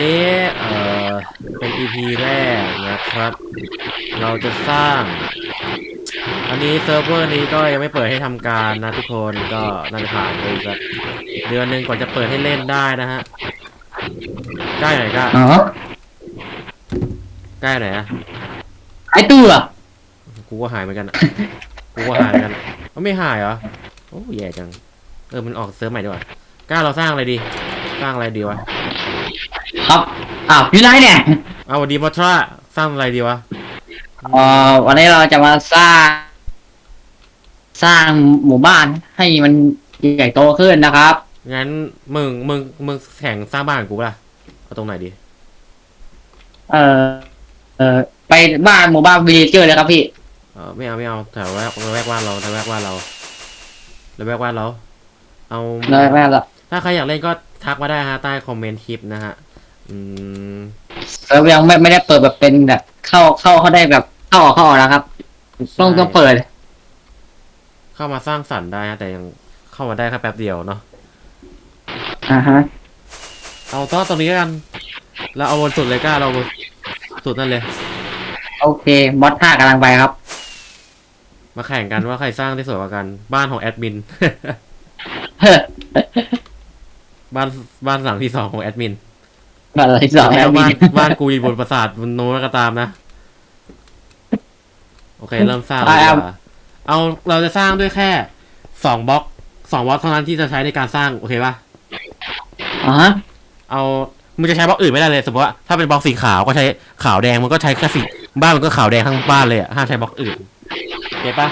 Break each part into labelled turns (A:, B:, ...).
A: นี้เอ่อเป็น EP แรกนะครับ เราจะสร้าง อันนี้เซิร์ฟเวอร์นี้ก็ยังไม่เปิดให้ทำการนะทุกคนก็น่าจะผ่านไปสักเดือนหนึ่งกว่าจะเปิดให้เล่นได้นะฮะใกล้ไหนอยกล้า
B: อ๋อ
A: ใกล้ไหนอะ
B: ไอ้ตู้อะ
A: กูก็หายเหมือนกันอะกูก็หายเหมือนกันเขาไม่หายเหรอโอ้แย่จัง เออมันออกเซิร์ฟใหม่ดีกว่า กล้าเราสร้างอะไรดี สร้างอะไรดีวะ
B: ครับอ้าวอยู่ไหนเนี่ย
A: เอาดีมอทราสร้างอะไรดีวะ
B: เอ่อวันนี้เราจะมาสร้าง สร้างหมู่บ้านให้มันใหญ่โตขึ้นนะครับ
A: งั้นมึงมึงมึงแข่งสร้างบ้านกับกูปะล่ะเอาตรงไหนดี
B: เอ่อเอ่อไปบ้านหมู่บ้านวิลเลเจอร์เลยครับพี่
A: เออไม่เอาไม่เอาแถวแวกแวกว่านเราแถวแวกว่านเราแถวแวกว่านเรา เอา
B: เลยแม่ละ
A: ถ้าใครอยากเล่นก็ทักมาได้ฮะใต้คอมเมนต์คลิปนะฮะ อืม
B: เซิร์ฟยังไม่ไม่ได้เปิดแบบเป็นแบบ เข้าเข้าเขาได้แบบเข้าออกเข้าออกนะครับ ต้องต้องเปิด
A: เข้ามาสร้างสรรค์ได้นะแต่ยังเข้ามาได้แค่แป๊บเดียวเนาะ
B: อ่าฮะ
A: เอาต้อตรงนี้กันเราเอาบนสุดเลยกล้าเราบนสุดนั่นเลย
B: โอเคมอสห้ากำลังไปครับ
A: มาแข่งกันว่าใครสร้างได้สวยกว่ากัน บ้านของแอดมิน
B: เฮ้ย
A: บ้านบ้านหลังที่สองของแอดมิน
B: อะไรสอง
A: แล้
B: แล้วว
A: บ้าน
B: มี
A: บ้านกูอยู่บนปราสาทบนโน้นก็ตามนะ โอเค เริ่มสร้างเลยดีกว่าเอาเราจะสร้างด้วยแค่สองบล็อกสองบล็อกเท่านั้นที่จะใช้ในการสร้างโอเคปะ
B: อ๋อฮะ
A: เอามึงจะใช้บล็อกอื่นไม่ได้เลยสมมติว่าถ้าเป็นบล็อกสีขาวก็ใช้ขาวแดงมันก็ใช้แค่สีบ้านมันก็ขาวแดงทั้งบ้านเลยอะห้ามใช้บล็อกอื่นเก็ตปะ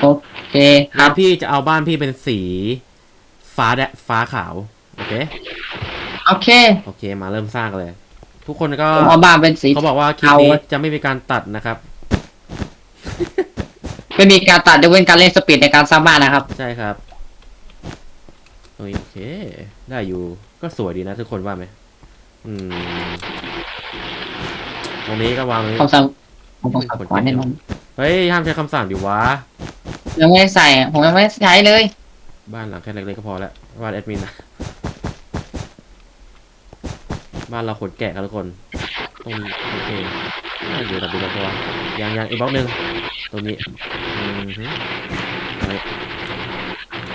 B: โอเคค
A: แล้
B: รั
A: ว
B: บ
A: พี่จะเอาบ้านพี่เป็นสี ฟ้าแดงฟ้าขาว โอเค
B: โอเค
A: โอเคมาเริ่มสร้างกันเลย ทุกคนก็
B: ผมเอาบ้านเป็นสี
A: เขาบอกว่าคลิป
B: เอา
A: นี้
B: ไว้
A: จะไม่มีการตัดนะครับ
B: ไม่มีการตัดยกเว้นการเล่นสปีดในการสร้างบ้านนะครับ
A: ใช่ครับโอเค ได้อยู่ก็สวยดีนะทุกคนว่าไหมอืมตรงนี้ก็วางไว้
B: คำสั่งผมต้องสั่งก่อนแน่นอน
A: เฮ้ยห้ามใช้คำสั่งดิวะ
B: ยังไม่ได้ใส่อะผมยังไม่ได้ใช้เลย
A: บ้านหลังแค่เล็กๆก็พอแล้วบ้านแอดมินนะ บ้านเราขนแกะกันทุกคนตรงนี้โอเคน่าอยู่แต่ดูแล้วพอยังยังอีกบล็อกหนึ่งตรงนี้อืมฮึตรงนี้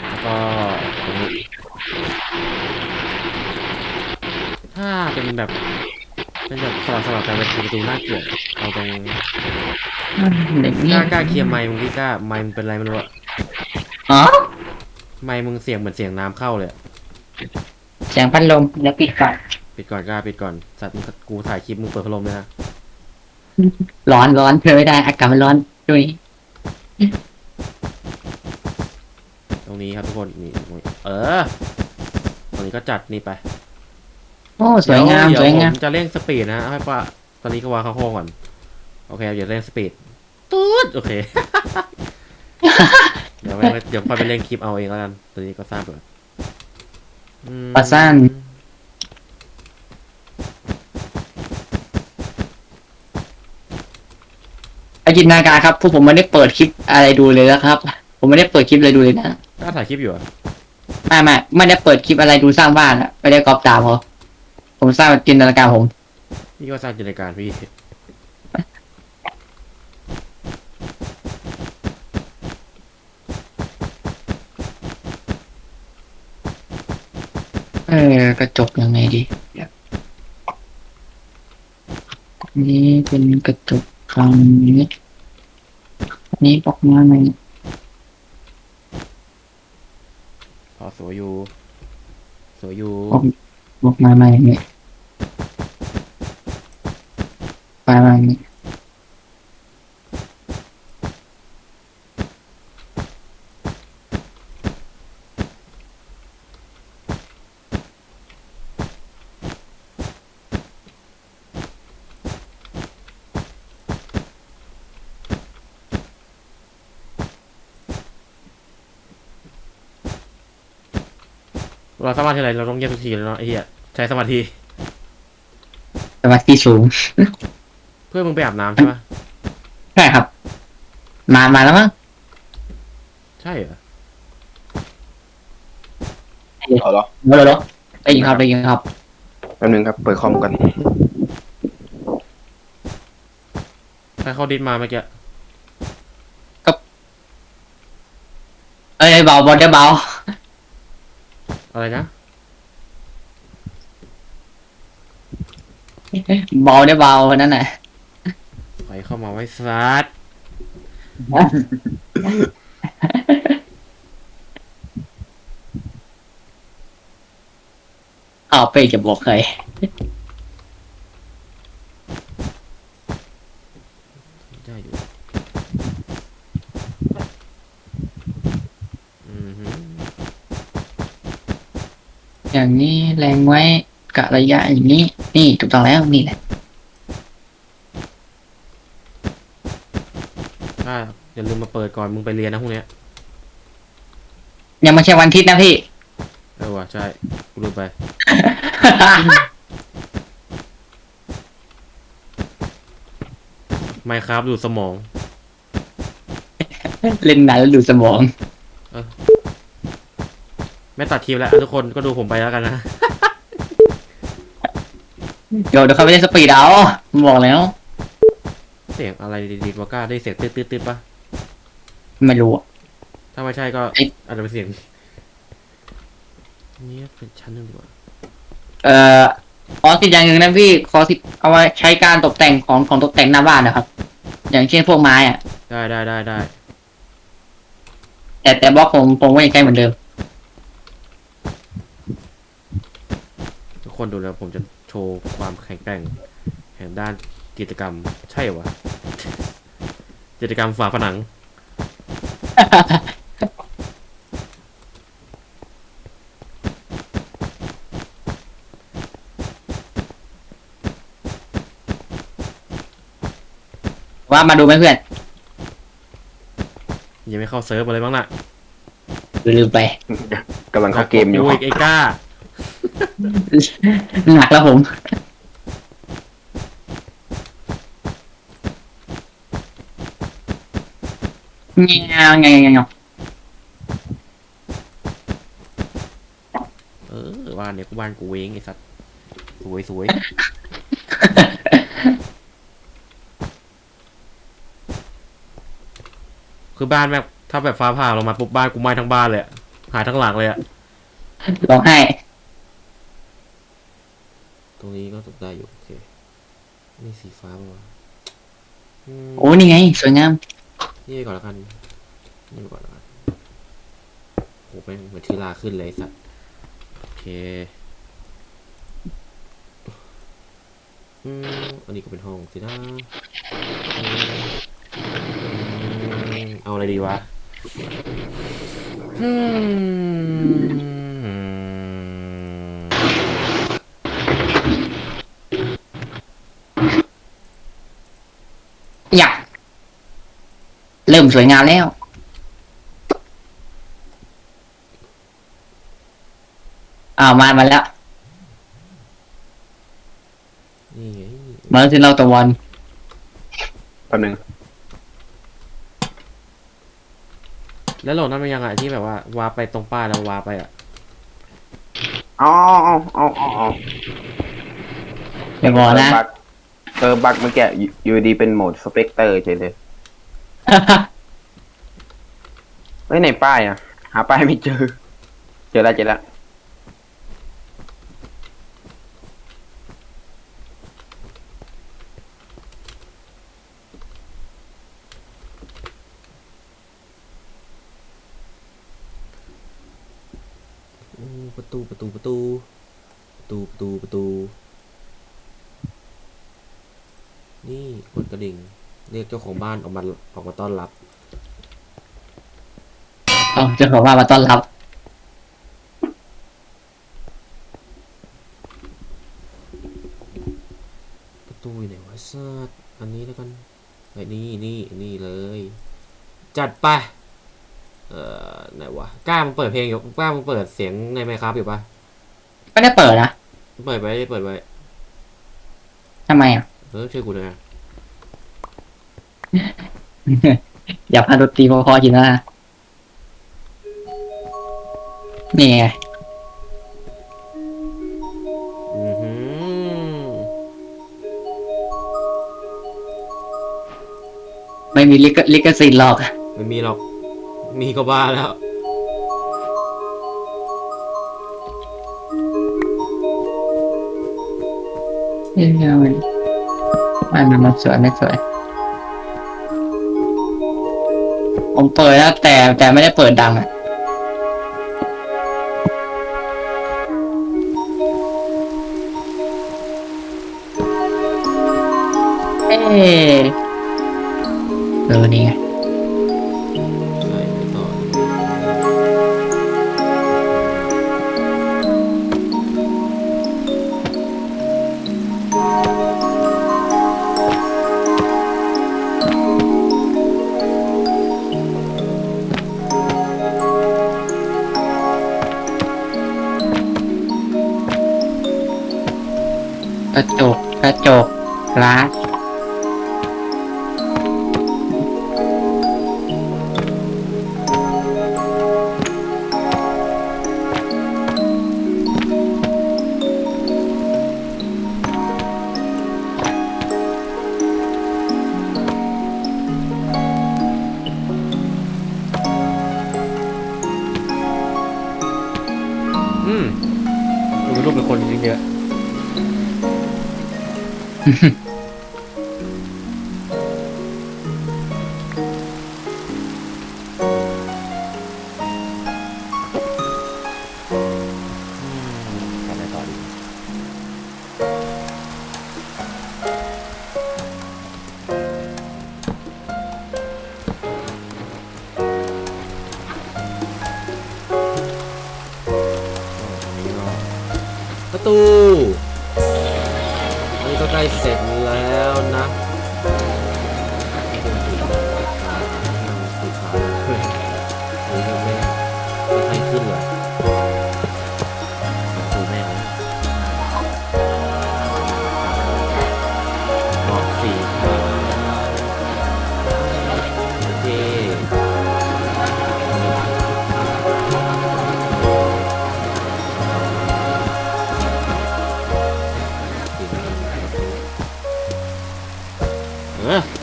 A: แล้วก็ตรงนี้ถ้าเป็นแบบเป็นแบบสลับสลับกันเป็นประตูน่าเกลียดเอาตรง
B: เด็ก
A: ก
B: นี่
A: ล้ากล้าเคลียร์ไมค์มึงดิกล้าไมค์มึงเป็นไรไม่รู้อะ
B: อ๋อ
A: ไมค์มึงเสียงเหมือนเสียงน้ำเข้าเลยอะ
B: เสียงพัดลมแล้วปิดก่อน
A: ปิดก่อนกล้าปิดก่อนสัตว์มึงกูถ่ายคลิปมึงเปิดพัดลมเลยนะ
B: ร้อนร้อนเธอไม่ได้ อากาศมันร้อนด้วย
A: ตรงนี้ครับทุกคนนี่ตรงนี้เออตรงนี้ก็จัดนี่ไป
B: โอ้สวยงาม
A: เดี๋
B: สวย
A: ผ
B: งาม
A: มจะเร่งสปีดนะให้ป้าตอนนี้ก็วางเข้าโค้งก่อน โอเคเดี๋ยวเร่งสปีดตูดโอเค เดี๋ยวไม่เดี๋ยวค่อยไปเร่งคลิปเอาเองแล้วกันตอนนี้ก็ทราบแล้วอืม
B: ปะสั้นอา จินตนาการครับพวกผมไม่ได้เปิดคลิปอะไรดูเลยนะครับ ผมไม่ได้เปิดคลิปอะไรดูเลยนะ
A: กล้าถ่ายคลิปอยู่เหรอะ
B: ไม่ไม่ไม่ได้เปิดคลิปอะไรดูสร้างบ้านอะไม่ได้กรอบตามเขาผมสร้างจินตนาการผม
A: พี่ก็สร้างจินตนาการพี่
B: เออกระจกยังไงดีนี่เป็นกระจก ครั้งนี้อันนี้ออกมาไหม
A: พอสวยอยู่ สวยอยู่
B: ออกมาไหมเนี่ยไปมาเนี่ย
A: เราสมาธิอะไร เราต้องเงียบทุกทีเลยเนาะไอ้เหี้ยใช้สมาธิ
B: สมาธิสูง
A: เพื่อมึงไปอาบน้ำใช่ปะ
B: ใช่ครับ มามาแล้วมั้ง
A: ใช่เหรอ
C: เอาเหรอ
B: เดี๋ยวเดี๋ยวได้ยินครับได้ยินครับ
C: ป๊บนึงครับ เปิดคอมกัน
A: ใครเข้าดิสมาเมื่อกี้
B: เอ้ยเบาบอลได้เบา
A: อะไรนะ
B: เบาได้เบานั่นแหละ
A: ใครเข้ามาไว้ซัด
B: เอาไปจะบอกใคร
A: ได้อยู่อือหือ
B: อย่างนี้แรงไว้กะระยะอย่างนี้ นี่ถูกต้องแล้วนี่แหละ
A: อ่าอย่าลืมมาเปิดก่อนมึงไปเรียนนะพวกเนี้ย
B: ยังไม่ใช่วันอาทิตย์นะพี่
A: เออว่ะใช่กูลืมไปไมครับดูดสมอง
B: เล่นนานแล้วดูสมอง
A: ไม่ตัดคลิปแล้วทุกคนก็ดูผมไปแล้วกันนะ
B: เดี๋ยวเดี๋ยวเขาไปเล่นสปีดเอาบอกแล้ว
A: เสียงอะไรดีๆวาก้าได้เสียงตืดๆๆปะ
B: ไม่รู้อะ
A: ถ้าไม่ใช่ก็
B: เอ๊ะ
A: อาจจะเป็นเสียงนี่เป็นชั้นหนึ่งดีกว่า
B: เอ่อขอสิทธิ์อย่างหนึ่งนะพี่ขอสิทธิ์เอาไว้ใช้การตกแต่งของของตกแต่งหน้าบ้านนะครับ อย่างเช่นพวกไม้อะ
A: ได้ได้ได้ได้
B: แต่แต่บล็อกผมผมก็ยังใช้เหมือนเดิม
A: ทุกคนดูแล้วผมจะ โชว์ความแข็งแกร่ง แห่งด้านกิจกรรม ใช่เหรอวะกิจกรรมฝาผนัง
B: ว่ามาดูไหมเพื่อน
A: ยังไม่เข้าเซิร์ฟอะไรบ้างน่ะ
B: ลืมไป
C: กำลังเข้าเกมอยู่
A: โอ้ยไอ้ก้า
B: หนักแล้วผม เงี้ยเงี้ยเงี้ย
A: เออบ้านเนี่ยกูบ้านกูเองไอ้สัตว์สวยสวยคือบ้านแบบถ้าแบบฟ้าผ่าลงมาปุ๊บบ้านกูไหม้ทั้งบ้านเลยอะหายทั้งหลังเลยอะ
B: ร้องไห้
A: ตรงนี้ก็ตกได้อยู่โอเค นี่สีฟ้าป่าวะอืม
B: โอ้นี่ไง สวยงาม
A: นี่ไปก่อนแล้วกัน นี่ไปก่อนแล้วกันโหเป็นเหมือนทีลาขึ้นเลยไอ้สัตว์โอเค อืม อันนี้ก็เป็นห้องสินะอืมเอาอะไรดีวะ อืม
B: อยาก เริ่มสวยงามแล้ว อ้าวมามาแล้ว
A: นี่ไง
B: มาแล้วที่เราตะวัน
C: แป๊บนึง
A: แล้วโหลดนั่นมันยังไงที่แบบว่าวาร์ปไปตรงป้ายแล้ววาร์ปไปอะ
C: อ๋ออ๋ออ๋ออ๋ออ๋อ
B: เดี๋ยวบอกนะ
C: บักเออบักเมื่อกี้อยู่อยู่ดีเป็นโหมดสเปกเตอร์เฉยเลย เฮ้ยในป้ายอะ หาป้ายไม่เจอ เจอแล้วเจอแล้ว
A: ประตูประตูประตูประตูประตูประตู นี่กดกระดิ่ง เรียกเจ้าของบ้านออกมาออกมาต้อนรับ
B: เอาเจ้าของบ้านมาต้อนรับ
A: ประตูอยู่ไหนวะซัดอันนี้แล้วกันไอ้นี่นี่นี่เลย จัดไป เอ่อไหนวะกล้ามึงเปิดเพลงอยู่กล้ามึงเปิดเสียงในไมครับอยู่ปะ
B: ไม่ได้เปิดนะ
A: เปิดไว้เปิดไว้
B: ทำไมอะ
A: เออช่วยกูด้วยนะ
B: อย่าพาดนตรีพอๆกินนะ นี่ไง
A: อือหื
B: ไม่มีลิกลิกสิทนหรอก
A: ไม่มีหรอก มีก็บ้าแล้ว
B: นี่ไงมันมันมัสวยไม่สวย ผมเปิดแล้วแต่แต่ไม่ได้เปิดดังอะ เออนี่ไง
A: ใช่ไปต่อ
B: กระจกกระจกร้
A: Yeah.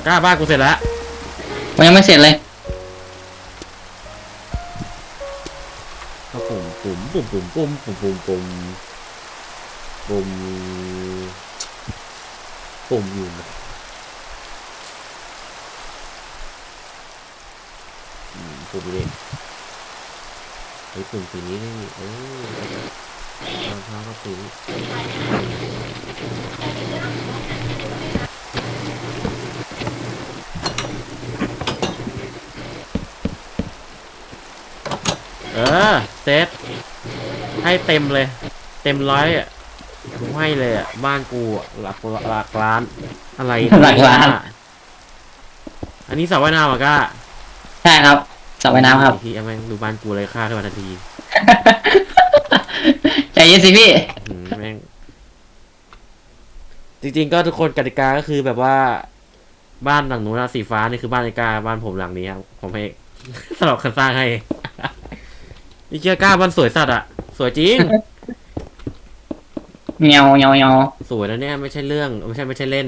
A: กล้าบ้านกูเสร็จแล้ว
B: มันยังไม่เสร็จเลย
A: ก็ปุ่มปุ่มปุ่มปุ่มปุ่มปุ่มปุ่มปุ่มปุ่มปุ่มอยู่นะอืมปุ่มนี้เฮ้ยปุ่มสีนี้นี่เออรองเท้าก็สีนี้ ออเซตให้เต็มเลย เต็มร้อยอะกูให้เลยอะ บ้านกูอะหลักหลักล้าน อะไร
B: หลักล้าน
A: อันนี้สระว่ายน้ำอะก้า
B: ใช่ครับสระว่ายน้ำครับ
A: ทีเอาแม่งดูบ้านกูเลยค่าขึ้นมาทันที
B: ใจเย็นสิพี่
A: อืมแม่ง จริงๆก็ทุกคนกติกาก็คือแบบว่า บ้านหลังนู้นอะสีฟ้านี่คือบ้านไอ้กาบ้านผมหลังนี้ครับผมให้ สลับกันสร้างให้ นี่เชื่อกล้าบ้านสวยสัตว์อะสวยจริง
B: เงาเงาเงา
A: สวยนะเนี่ยไม่ใช่เรื่องไม่ใช่ไม่ใช่เล่น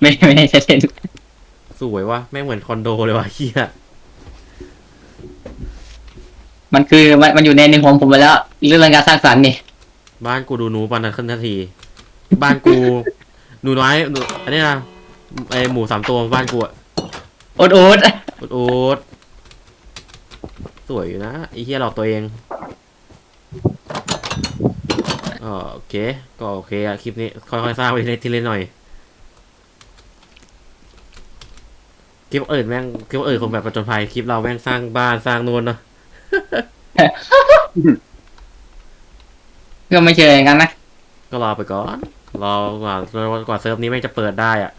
B: ไม่ไม่ได้ใช่เล่น
A: สวยวะแม่งเหมือนคอนโดเลยวะเฮีย
B: มันคือมันมันอยู่ในหนึ่งของผมไปแล้ว เรื่องการสร้างสรรค์นี่
A: บ้านกูดูหนูปันนั้นขึ้นทันที บ้านกู หนูน้อยหนูอันนี้นะไอหมูสามตัวบ้านกูอะ
B: โอ๊ตโอ๊ต
A: โอ๊ตโอ๊ต สวยอยู่นะไอเฮียหลอกตัวเองอ๋อโอเค ก็โอเคอะคลิปนี้ค่อยๆสร้างไปทีละทีละหน่อยคลิปอื่นแม่งคลิปอื่นคงแบบประจนภัยคลิปเราแม่งสร้างบ้านสร้างนู่นเนาะ
B: ก็ไม่เจออย่างนั้นนะ
A: ก็รอไปก่อนรอกว่ารอกว่าเซิร์ฟนี้แม่งจะเปิดได้อะ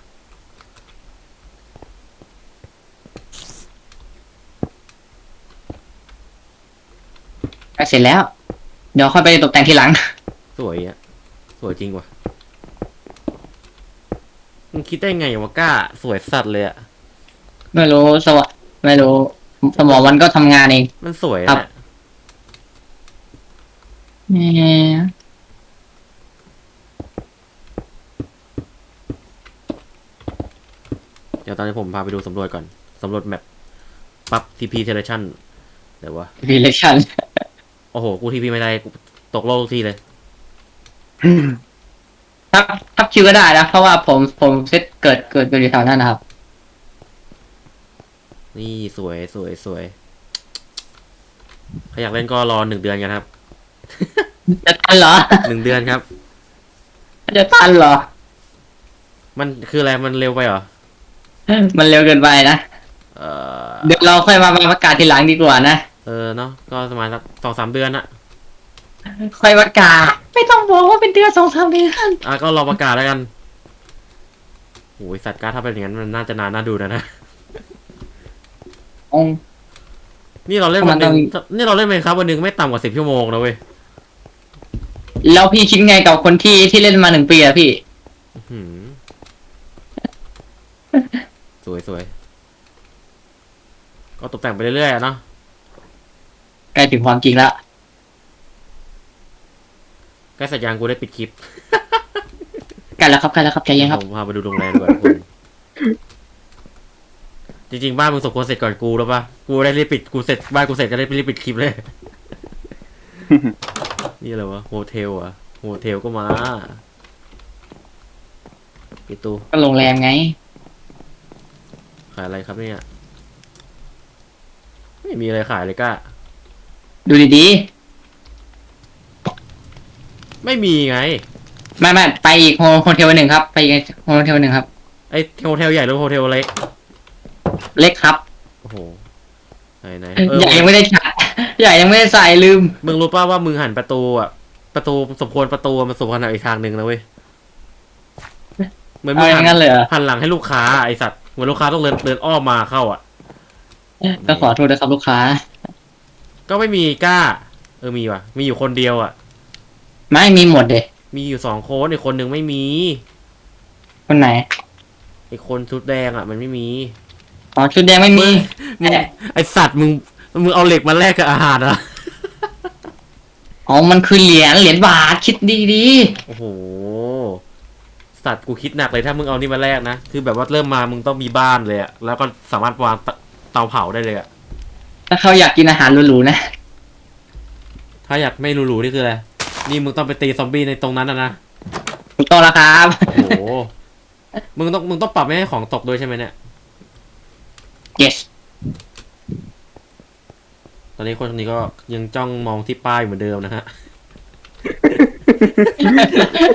B: กล้เสร็จแล้ว เดี๋ยวค่อยไปตกแต่งทีหลัง
A: สวยอะสวยจริงว่ะ มึงคิดได้ไงวะกล้า สวยสัตว์เลยอะ
B: ไม่รู้สวะไม่รู้ สมองมันก็ทำงานเอง
A: มันสวย
B: ครั
A: นะ
B: บเนี่ย
A: เดี๋ยวตอนนี้ผมพาไปดูสำรวจก่อน สำรวจแมปปั๊บ TP selection เดี๋ยววะ
B: รีเลชั่น
A: โอ้โห กู TP ไม่ได้กูตกโลกทุกทีเลย
B: ทับทับคิวก็ได้นะ เพราะว่าผมผมเซตเกิดเกิดเกิดอยู่แถวนั้นนะครับ
A: นี่สวยสวยสวยใครอยากเล่นก็รอหนึ่งเดือนกันครับ
B: จะทันเหรอ
A: หนึ่งเดือนครับ
B: จะทันเหรอ
A: มันคืออะไร มันเร็วไปเหรอ
B: มันเร็วเกินไปนะ
A: เออ
B: เดี๋ยวเราค่อยมาประกาศทีหลังดีกว่านะ
A: เออเนาะก็ประมาณสักสองสามเดือนอะ
B: ค่อยประกาศไม่ต้องบอกว่าเป็นเดือนสองสามเดือน
A: อะก็รอประกาศแล้วกันโอ้ยสัตว์กล้าถ้าเป็นอย่างนั้นมันน่าจะนานน่าดูนะนะ
B: อง
A: นี่เราเล่นวันหนึ่ง
B: มันต้อง
A: นี่เราเล่นเมนครับวันหนึ่งไม่ต่ำกว่าสิบชั่วโมงนะเว้ย
B: แล้วพี่คิดไงกับคนที่ที่เล่นมาหนึ่งปีอะพี่
A: หืมสวยสวยก็ตกแต่งไปเรื่อยๆอะเนาะ
B: ใกล้ถึงความจริงแล้ว
A: ใกล้เสร็จยังกูได้ปิดคลิป
B: ใกล้แล้วครับใกล้แล้วครับใจเย็นครับ
A: ผมพาไปดูโรงแรมดีกว่าทุกคนจริงๆบ้านมึงสมควรเสร็จก่อนกูแล้วปะกูได้รีบปิดกูเสร็จบ้านกูเสร็จก็ได้รีบปิดคลิปเลย นี่อะไรวะโฮเทลอะโฮเทลก็มาปิดตู
B: ก็โรงแรมไง
A: ขายอะไรครับเนี่ย ไม่มีอะไรขายเลยก้า
B: ดูดี
A: ไม่มีไง
B: ๆไม่ไม่ไปอีกโฮโฮเทลหนึ่งครับ ไปอีกโฮเทลหนึ่งครับ
A: ไอโฮเทลใหญ่หรือโฮเทลเล็ก
B: เล็กครับ
A: โอ้โห ไหนไหนเออ
B: ใหญ่ยังไม่ได้ใส่ใหญ่ยังไม่ได้ใส่ลืม
A: มึงรู้ป่าว่ามึงหันประตูอะ ประตูสมควรประตูมันสมควรหันอีกทางหนึ่งนะเว้ยเหมือนมึ
B: เอา
A: ง
B: อ
A: หั
B: ย่างนั้นเลยเหรอ
A: หันหลังให้ลูกค้าไอสัตว์ เหมือนลูกค้าต้องเดินเดินอ้อมมาเข้าอะ
B: ก็ขอโทษนะครับลูกค้า
A: ก็ไม่มีกล้า เออมีว่ะ มีอยู่คนเดียวอะ
B: ไม่มีหมดเด็
A: มีอยู่สองคนอีกคนหนึ่งไม่มี
B: คนไหน
A: อีกคนชุดแดงอะ มันไม่มี
B: อ๋อชุดแดงไม่มี
A: มึงไอสัตว์มึงมึงเอาเหล็กมาแลกกับอาหารเหรอะ
B: อ๋อมันคือเหรียญเหรียญบาทคิดดี
A: โอ้โหสัตว์กูคิดหนักเลยถ้ามึงเอานี่มาแลกนะ คือแบบว่าเริ่มมามึงต้องมีบ้านเลยอะแล้วก็สามารถวางเตเตาเผาได้เลยอะ
B: ๆ ถ้าเขาอยากกินอาหารหรูๆนะ
A: ถ้าอยากไม่หรูๆนี่คืออะไร นี่มึงต้องไปตีซอมบี้ในตรงนั้นนะนะ
B: ถูกต้องแล้วครับ
A: โอ้โห มึงต้องมึงต้องปรับไม่ให้ของตกด้วยใช่ไหมเนี่ย
B: yes
A: ตอนนี้คนคนนี้ก็ยังจ้องมองที่ป้ายเหมือนเดิมนะฮะ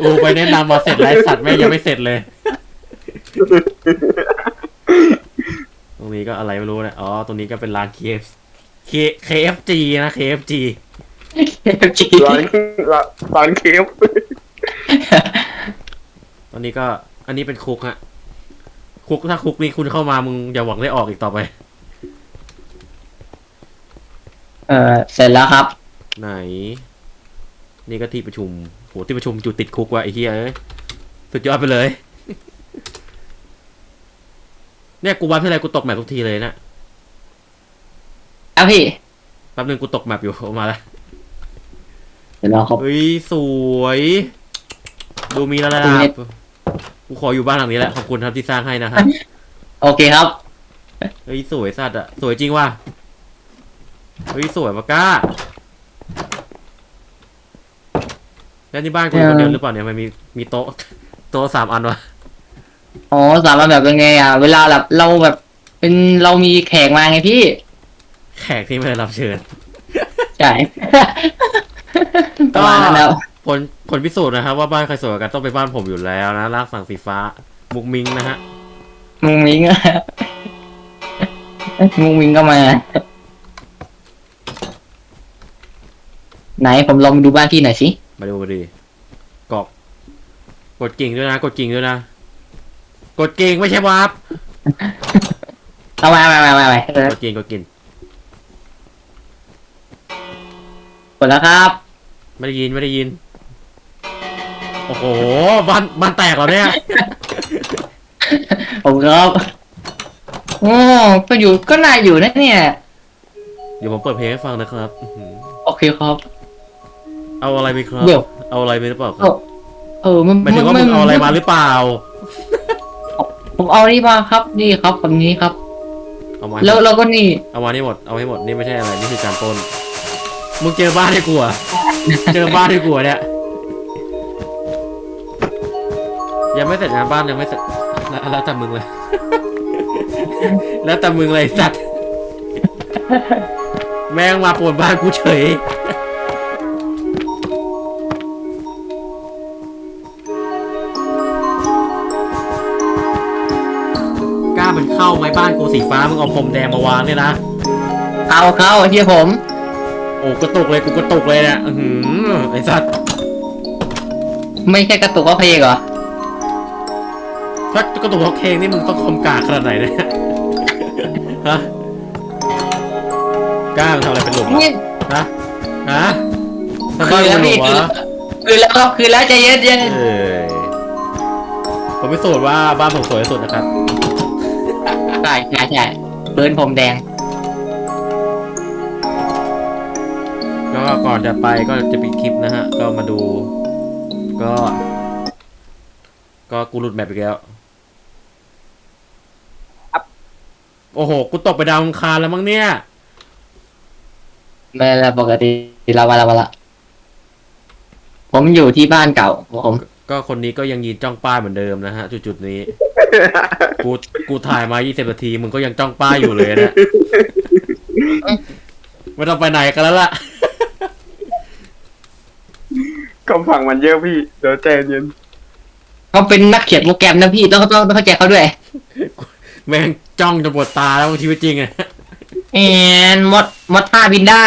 A: กูไปแนะนำมาเสร็จแล้วไอ้สัตว์แม่งยังไม่เสร็จเลย ตรงนี้ก็อะไรไม่รู้นะ อ๋อ ตรงนี้ก็เป็นร้าน KF K KFG นะ KFG
B: จี
C: ร้านร้านเคฟ
A: ตอนนี้ก็อันนี้เป็นคุกฮะคุกถ้าคุกนี้คุณเข้ามามึงอย่าหวังได้ออกอีกต่อไป
B: เออเสร็จแล้วครับ
A: ไหน นี่ก็ที่ประชุมโหที่ประชุมจุดติดคุกว่ะไอ้เหี้ยเอ้ยสุดยอดไปเลย เนี่ยกูวัดที่ไรกูตกแมปทุกทีเลยนะ
B: เอาพี่
A: แป๊บนึงกูตกแมปอยู่ ออกมาแล้ว
B: เดี๋ยวรอครับ
A: เฮ้ยสวย ดูมีระดั
B: คุณเน็
A: บ
B: ต
A: กูขออยู่บ้านหลังนี้แหละ ขอบคุณครับที่สร้างให้นะครับ
B: โอเคครับ
A: เฮ้ยสวยสัตว์อะสวยจริงว่ะเฮ้ยสวยมากก้าแล้วนี่บ้านกูอยู่คนเดียวหรือเปล่าเนี่ยมันมีมีโต๊ะโต๊ะสามอันวะ
B: อ๋อสามารถแบบยังไงอะ เวลาแบบเราแบบ เป็นเรามีแขกมาไงพี่
A: แขกที่ไม่ได้รับเชิญ
B: ใช่ประมาณนั้นแล้ว
A: ผลผลพิสูจน์นะครับว่าบ้านใครสวยกว่ากันต้องไปบ้านผมอยู่แล้วนะรากสั่งสีฟ้า มุกมิงนะฮะ
B: มุงมิงอะมุงมิงก็มา ไหนผมลองดูบ้านพี่หน่อยสิ
A: มาดูมาดีกรอกกดกิ่งด้วยนะ กดกิ่งด้วยนะ กดกิ่งไม่ใช่วาร์ป
B: เอามามามามามาเออก
A: ดกิ่งกดกิ่ง
B: กดแล้วครับ
A: ไม่ได้ยินไม่ได้ยิน โอ้โหบ้านบ้านแตกเหรอเนี่ย
B: ผมครับโอ้ก็อยู่ก็น่าอยู่นะเนี่ย
A: เดี๋ยวผมเปิดเพลงให้ฟังนะครับอื้อหือ
B: โอเคครับ
A: เอาอะไรไปครับ
B: เดี๋ยว
A: เอาอะไรไปหรือเปล่าค
B: เอ
A: รับ
B: อเออมัน
A: หมายถึงว่ามึงเอาอะไรมาหรือเปล่า
B: ผมผมเอานี่มาครับนี่ครับแบบนี้ครับ
A: เอามา
B: แล้วเราก็นี่
A: เอามานี่หมดเอาให้หมดนี่ไม่ใช่อะไรนี่คือการปล้น มึงเจอบ้านให้กูเหรอเจอบ้านให้กูเหรอเนี่ยยังไม่เสร็จงานบ้านยังไม่เสร็จแล้วแล้วแต่มึงเลย แล้วแต่มึงเลยสัตว์แม่งมาปวนบ้านกูเฉย กล้ามันเข้าไหมบ้านกูสีฟ้ามึงเอาพรมแดงมาวางเนี่ยนะ
B: เอาเข้าเที่ยผม
A: อ้กระตุกเลยกูกระตุกเลยเนี่ยอื้อหือไอ้สัตว์
B: ไม่ใช่กระตุกก็เพลงเหรอ
A: ถ้ากระตุกเขาเคงนี่มึงต้องคมกากขนาดไหนเนี่ยฮะกล้ามันทำอะไรเป็นหลุม
B: นี่
A: อะฮะฮะทำ
B: คื
A: บ้าน
B: น
A: เป็
B: แล้ว
A: นหลุ
B: พี่
A: ม
B: คืน
A: วะ
B: แล้วครับคืนแล้วใจเย็นเย็น
A: เอ้ยผมพิสูจน์ว่าบ้านผมสวยที่สุดนะครับ
B: ใช่ใช่ใช่เบิร์นผมแดง
A: ก็ก่อนจะไปก็จะปิดคลิปนะฮะ ก็มาดู ก็ ก็กูหลุดแมปอีกแล้ว โอ้โห กูตกไปดาวอังคารแล้วมั้งเนี่ย
B: ไม่ละปกติเรามาละมาละ ผมอยู่ที่บ้านเก่าผม
A: ก็คนนี้ก็ยังยืนจ้องป้ายเหมือนเดิมนะฮะ จุดๆนี้ กู กูถ่ายมา 20 นาที มึงก็ยังจ้องป้ายอยู่เลยนะไม่ต้องไปไหนกันแล้วล่ะ
C: ก็ฟังมันเยอะพี่ เดี๋ยวใจเย็น
B: เขาเป็นนักเขียนโปรแกรมนะพี่ต้องต้องต้องเข้าใจเขาด้วย
A: แม่งจ้องจนปวดตาแล้วชีวิตจริงอะ
B: แอนมดมดท่าบินได้